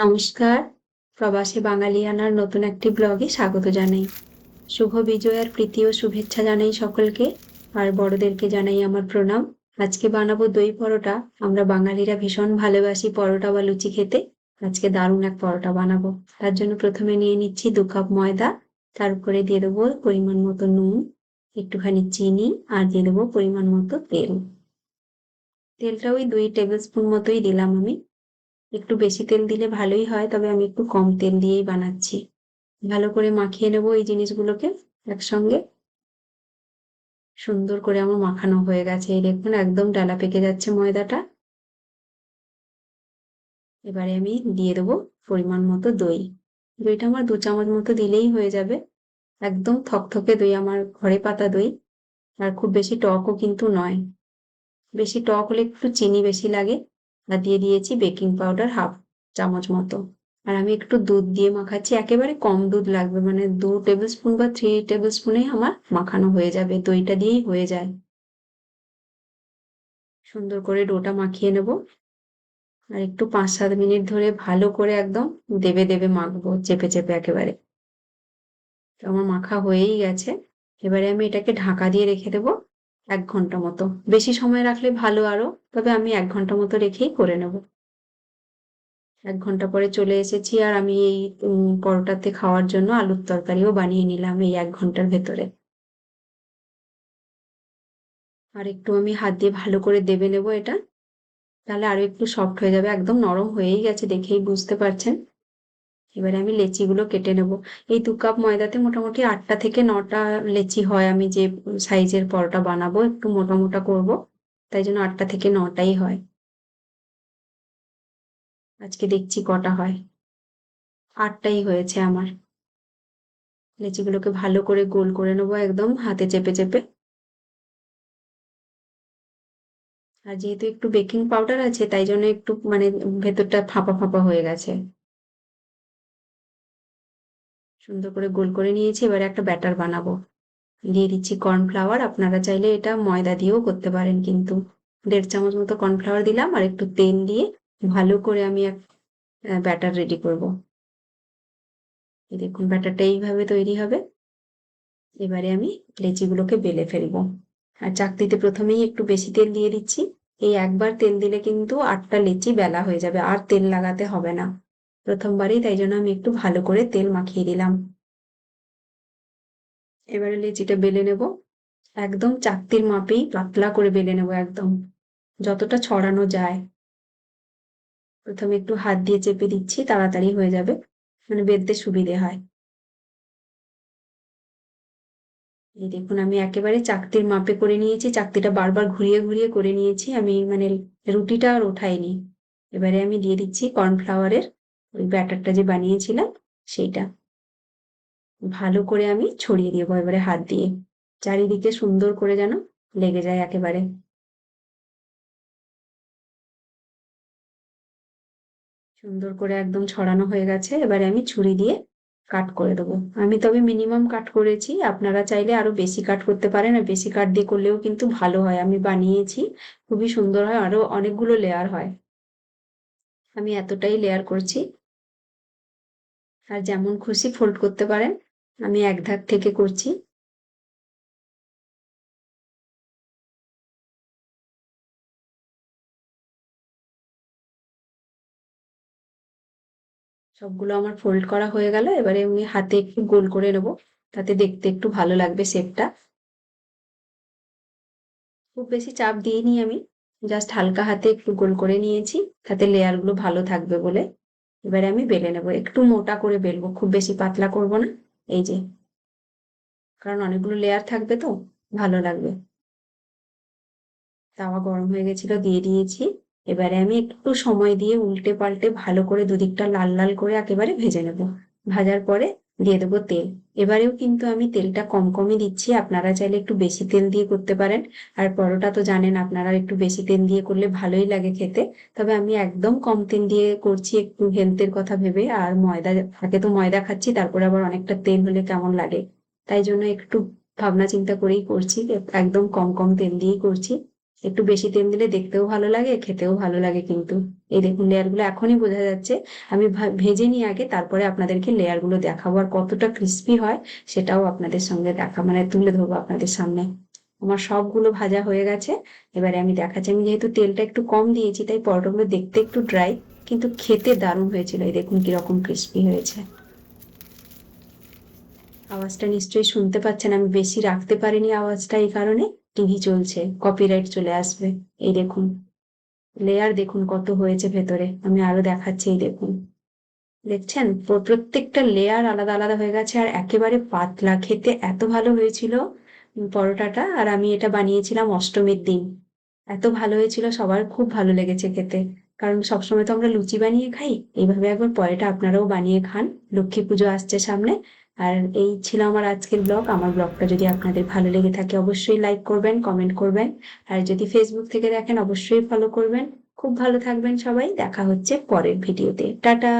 নমস্কার। প্রবাসী বাঙালিয়ানার নতুন একটি ব্লগে স্বাগত জানাই। শুভ বিজয়ার প্রীতি ও শুভেচ্ছা জানাই সকলকে। আর বড়দেরকে জানাই আমার প্রণাম। আজকে বানাবো দই পরোটা। আমরা বাঙালিরা ভীষণ ভালোবাসি পরোটা বা লুচি খেতে। আজকে দারুণ এক পরোটা বানাবো। তার জন্য প্রথমে নিয়ে নিচ্ছি দু কাপ ময়দা। তার উপরে দিয়ে দেবো পরিমাণ মতো নুন, একটুখানি চিনি আর দিয়ে দেবো পরিমাণ মতো তেল। তেলটা ওই দুই টেবিল স্পুন মতোই দিলাম আমি। একটু বেশি তেল দিলে ভালোই হয়, তবে আমি একটু কম তেল দিয়েই বানাচ্ছি। ভালো করে মাখিয়ে নেব এই জিনিসগুলোকে একসঙ্গে। সুন্দর করে আমার মাখানো হয়ে গেছে। এই দেখুন, একদম ডালা পেকে যাচ্ছে ময়দাটা। এবারে আমি দিয়ে দেবো পরিমাণ মতো দই। দইটা আমার দু চামচ মতো দিলেই হয়ে যাবে। একদম থকথকে দই, আমার ঘরে পাতা দই। আর খুব বেশি টকও কিন্তু নয়। বেশি টক হলে একটু চিনি বেশি লাগে। আর দিয়ে দিয়েছি বেকিং পাউডার হাফ চামচ মতো। আর আমি একটু দুধ দিয়ে মাখাচ্ছি, একেবারে কম দুধ লাগবে মানে দু টেবিল স্পুন বা থ্রি টেবিল স্পুনে আমার মাখানো হয়ে যাবে, দইটা দিয়েই হয়ে যায়। সুন্দর করে ডোটা মাখিয়ে নেব। আর একটু পাঁচ সাত মিনিট ধরে ভালো করে একদম দেবে দেবে মাখবো, চেপে চেপে একেবারে। তো আমার মাখা হয়েই গেছে। এবারে আমি এটাকে ঢাকা দিয়ে রেখে দেবো। এক ঘণ্টা মতো। বেশি সময় রাখলে ভালো আরও, তবে আমি এক ঘণ্টা মতো রেখেই করে নেব। এক ঘণ্টা পরে চলে এসেছি আর আমি এই পরোটাতে খাওয়ার জন্য আলুর তরকারিও বানিয়ে নিলাম এই এক ঘণ্টার ভেতরে। আর একটু আমি হাত দিয়ে ভালো করে দেবে নেব এটা। তাহলে আরও একটু সফট হয়ে যাবে, একদম নরম হয়েই গেছে দেখেই বুঝতে পারছেন। এবারে আমি লেচিগুলো কেটে নেব। এই দু কাপ ময়দাতে মোটামুটি আটটা থেকে নটা লেচি হয় আমি যে সাইজের পরোটা বানাবো, একটু মোটা মোটা করব, তাই জন্য আটটা থেকে নটাই হয়। আজকে দেখছি কটা হয়। আটটাই হয়েছে আমার। লেচিগুলোকে ভালো করে গোল করে নেব একদম, হাতে চেপে চেপে। আর যেহেতু একটু বেকিং পাউডার আছে, তাই জন্য একটু মানে ভেতরটা ফাঁপা ফাঁপা হয়ে গেছে। সুন্দর করে গোল করে নিয়েছি, এবারে একটা ব্যাটার বানাবো। দিয়ে দিচ্ছি কর্নফ্লাওয়ার, আপনারা চাইলে এটা ময়দা দিয়েও করতে পারেন কিন্তু। দেড় চামচ মতো কর্নফ্লাওয়ার দিলাম আর একটু তেল দিয়ে ভালো করে আমি এক ব্যাটার রেডি করব। এই দেখুন ব্যাটারটা এইভাবে তৈরি হবে। এবারে আমি লেচিগুলোকে বেলে ফেলব। আর চাকতিতে প্রথমেই একটু বেশি তেল দিয়ে দিচ্ছি। এই একবার তেল দিলে কিন্তু আটটা লেচি বেলা হয়ে যাবে, আর তেল লাগাতে হবে না। প্রথমবারই, তাই জন্য আমি একটু ভালো করে তেল মাখিয়ে দিলাম। এবারে লেচিটা বেলে নেব। একদম চাকতির মাপেই পাতলা করে বেলে নেব একদম, যতটা ছড়ানো যায়। প্রথমে একটু হাত দিয়ে চেপে দিচ্ছি, তাড়াতাড়ি হয়ে যাবে মানে বেলতে সুবিধে হয়। এই দেখুন, আমি একেবারে চাকতির মাপে করে নিয়েছি, চাকতিটা বারবার ঘুরিয়ে ঘুরিয়ে করে নিয়েছি, আমি মানে রুটিটা আর ওঠাইনি। এবারে আমি দিয়ে দিচ্ছি কর্নফ্লাওয়ারের ওই ব্যাটারটা যে বানিয়েছিলাম সেইটা। ভালো করে আমি ছড়িয়ে দেবো এবারে হাত দিয়ে। চারিদিকে সুন্দর করে যেন লেগে যায় একেবারে। সুন্দর করে একদম ছড়ানো হয়ে গেছে, এবারে আমি ছুরি দিয়ে কাট করে দেবো। আমি তবে মিনিমাম কাট করেছি, আপনারা চাইলে আরও বেশি কাট করতে পারেন, আর বেশি কাট দিয়ে করলেও কিন্তু ভালো হয়। আমি বানিয়েছি, খুবই সুন্দর হয়, আরও অনেকগুলো লেয়ার হয়। আমি এতটাই লেয়ার করছি আর যেমন খুশি ফোল্ড করতে পারেন। আমি এক ধার থেকে করছি। সবগুলো আমার ফোল্ড করা হয়ে গেল। এবারে আমি হাতে একটু গোল করে নেব। তাতে দেখতে একটু ভালো লাগবে শেপটা খুব বেশি চাপ দিইনি আমি। জাস্ট হালকা হাতে একটু গোল করে নিয়েছি। তাতে লেয়ারগুলো ভালো থাকবে বলে। এবারে আমি বেলে নেব। একটু মোটা করে বেলবো, খুব বেশি পাতলা করব না। এই যে, কারণ অনেকগুলো লেয়ার থাকবে তো, ভালো লাগবে। তাওয়া গরম হয়ে গেছিল, দিয়ে দিয়েছি। এবারে আমি একটু সময় দিয়ে উল্টে পাল্টে ভালো করে দুদিকটা লাল লাল করে একেবারে ভেজে নেব। ভাজার পরে দিয়ে দেবো তেল। এবারেও কিন্তু আমি তেলটা কম কমই দিচ্ছি, আপনারা চাইলে একটু বেশি তেল দিয়ে করতে পারেন। আর পরোটা তো জানেন আপনারা একটু বেশি তেল দিয়ে করলে ভালোই লাগে খেতে। তবে আমি একদম কম তেল দিয়ে করছি একটু হেলথের কথা ভেবে, আর ময়দা থাকে তো ময়দা খাচ্ছি, তারপরে আবার অনেকটা তেল হলে কেমন লাগে? তাই জন্য একটু ভাবনা চিন্তা করেই করছি, একদম কম কম তেল দিয়েই করছি। একটু বেশি তেল দিলে দেখতেও ভালো লাগে, খেতেও ভালো লাগে কিন্তু। এই দেখুন, লেয়ারগুলো এখনই বোঝা যাচ্ছে। আমি ভেজে নিয়ে আগে তারপরে আপনাদেরকে লেয়ারগুলো দেখাবো আর কতটা ক্রিস্পি হয় সেটাও আপনাদের সঙ্গে দেখা মানে তুলে ধরবো আপনাদের সামনে। আমার সবগুলো ভাজা হয়ে গেছে। এবারে আমি দেখাচ্ছি। আমি যেহেতু তেলটা একটু কম দিয়েছি, তাই পরোটাগুলো দেখতে একটু ড্রাই কিন্তু খেতে দারুণ হয়েছিল। এই দেখুন, কীরকম ক্রিস্পি হয়েছে। আওয়াজটা নিশ্চয়ই শুনতে পাচ্ছেন। আমি বেশি রাখতে পারিনি আওয়াজটা এই কারণে। টিভি চলছে কপিরাইট চলে আসবে। এই দেখুন লেয়ার দেখুন কত হয়েছে ভেতরে। আমি আরও দেখাচ্ছি, এই দেখুন। দেখছেন? প্রত্যেকটা লেয়ার আলাদা আলাদা হয়ে গেছে, আর একেবারে পাতলা। খেতে এত ভালো হয়েছিল পরোটাটা, আর আমি এটা বানিয়েছিলাম অষ্টমীর দিন। এত ভালো হয়েছিল, সবার খুব ভালো লেগেছে খেতে। কারণ সবসময় তো আমরা লুচি বানিয়ে খাই। এইভাবে একবার পরোটা আপনারাও বানিয়ে খান। লক্ষ্মী পুজো আসছে সামনে আর এই ছিল আমার আজকের ব্লগ। আমার ব্লগটা যদি আপনাদের ভালো লেগে থাকে, অবশ্যই লাইক করবেন কমেন্ট করবেন। আর যদি ফেসবুক থেকে দেখেন, অবশ্যই ফলো করবেন। খুব ভালো থাকবেন সবাই। দেখা হচ্ছে পরের ভিডিওতে টাটা!